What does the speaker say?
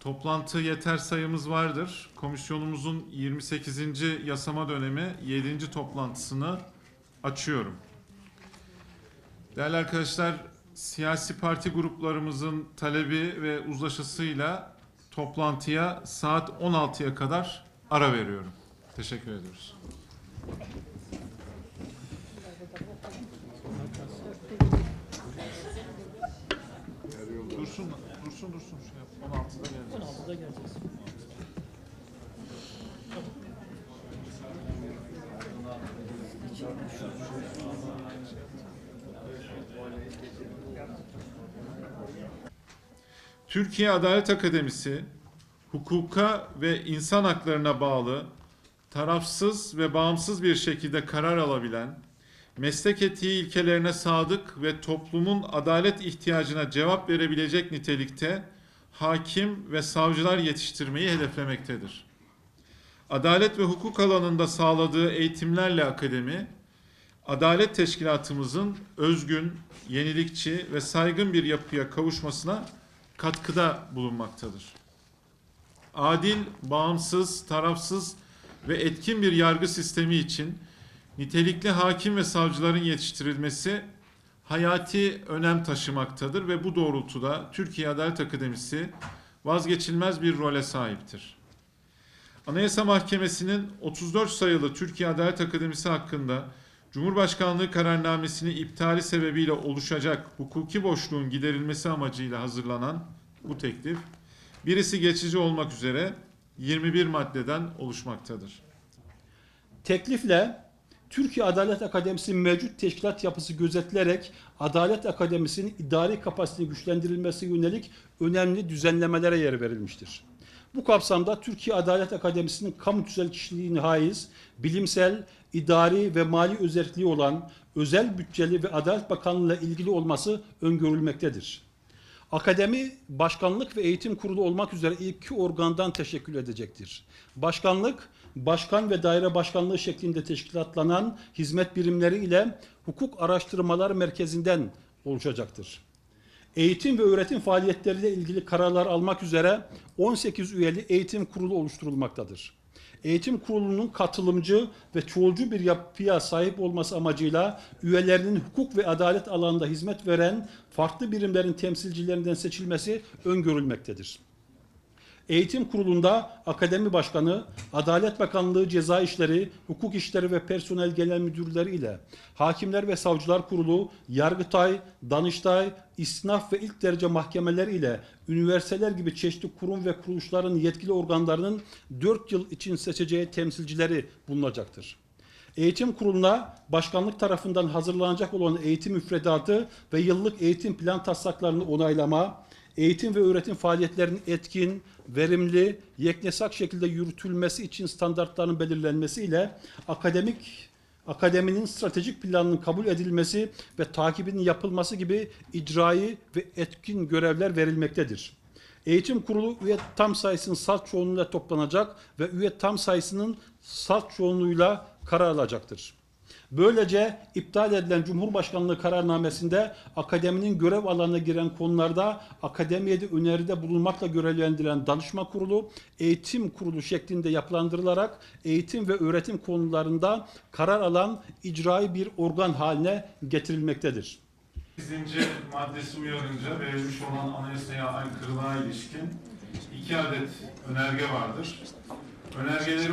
Toplantı yeter sayımız vardır. Komisyonumuzun 28. yasama dönemi 7. toplantısını açıyorum. Değerli arkadaşlar, siyasi parti gruplarımızın talebi ve uzlaşısıyla toplantıya saat 16'ya kadar ara veriyorum. Teşekkür ediyoruz. Dursun, dursun, dursun. Şey yap, 16'da geleceğiz. 16'da geleceğiz. Türkiye Adalet Akademisi hukuka ve insan haklarına bağlı, tarafsız ve bağımsız bir şekilde karar alabilen, meslek etiği ilkelerine sadık ve toplumun adalet ihtiyacına cevap verebilecek nitelikte hakim ve savcılar yetiştirmeyi hedeflemektedir. Adalet ve hukuk alanında sağladığı eğitimlerle akademi, adalet teşkilatımızın özgün, yenilikçi ve saygın bir yapıya kavuşmasına katkıda bulunmaktadır. Adil, bağımsız, tarafsız ve etkin bir yargı sistemi için nitelikli hakim ve savcıların yetiştirilmesi hayati önem taşımaktadır ve bu doğrultuda Türkiye Adalet Akademisi vazgeçilmez bir role sahiptir. Anayasa Mahkemesi'nin 34 sayılı Türkiye Adalet Akademisi hakkında Cumhurbaşkanlığı kararnamesini iptali sebebiyle oluşacak hukuki boşluğun giderilmesi amacıyla hazırlanan bu teklif, birisi geçici olmak üzere 21 maddeden oluşmaktadır. Teklifle Türkiye Adalet Akademisi mevcut teşkilat yapısı gözetilerek Adalet Akademisi'nin idari kapasitesinin güçlendirilmesi yönelik önemli düzenlemelere yer verilmiştir. Bu kapsamda Türkiye Adalet Akademisi'nin kamu tüzel kişiliğine haiz, bilimsel, idari ve mali özelliği olan özel bütçeli ve Adalet Bakanlığı ile ilgili olması öngörülmektedir. Akademi, başkanlık ve eğitim kurulu olmak üzere iki organdan teşekkül edecektir. Başkanlık, başkan ve daire başkanlığı şeklinde teşkilatlanan hizmet birimleri ile hukuk araştırmalar merkezinden oluşacaktır. Eğitim ve öğretim faaliyetleriyle ilgili kararlar almak üzere 18 üyeli eğitim kurulu oluşturulmaktadır. Eğitim kurulunun katılımcı ve çoğulcu bir yapıya sahip olması amacıyla üyelerinin hukuk ve adalet alanında hizmet veren farklı birimlerin temsilcilerinden seçilmesi öngörülmektedir. Eğitim Kurulu'nda Akademi Başkanı, Adalet Bakanlığı Ceza İşleri, Hukuk İşleri ve Personel Genel Müdürleri ile Hakimler ve Savcılar Kurulu, Yargıtay, Danıştay, İstinaf ve ilk derece mahkemeler ile üniversiteler gibi çeşitli kurum ve kuruluşların yetkili organlarının 4 yıl için seçeceği temsilcileri bulunacaktır. Eğitim Kurulu'na başkanlık tarafından hazırlanacak olan eğitim müfredatı ve yıllık eğitim plan taslaklarını onaylama, eğitim ve öğretim faaliyetlerinin etkin, verimli, yeknesak şekilde yürütülmesi için standartların belirlenmesiyle akademik akademinin stratejik planının kabul edilmesi ve takibinin yapılması gibi icraî ve etkin görevler verilmektedir. Eğitim kurulu üye tam sayısının salt çoğunluğuyla toplanacak ve üye tam sayısının salt çoğunluğuyla karar alacaktır. Böylece iptal edilen Cumhurbaşkanlığı kararnamesinde akademinin görev alanına giren konularda akademiye de öneride bulunmakla görevlendirilen danışma kurulu, eğitim kurulu şeklinde yapılandırılarak eğitim ve öğretim konularında karar alan icrai bir organ haline getirilmektedir. 8. maddesi uyarınca verilmiş olan anayasaya aykırılığa ilişkin iki adet önerge vardır. Önergeleri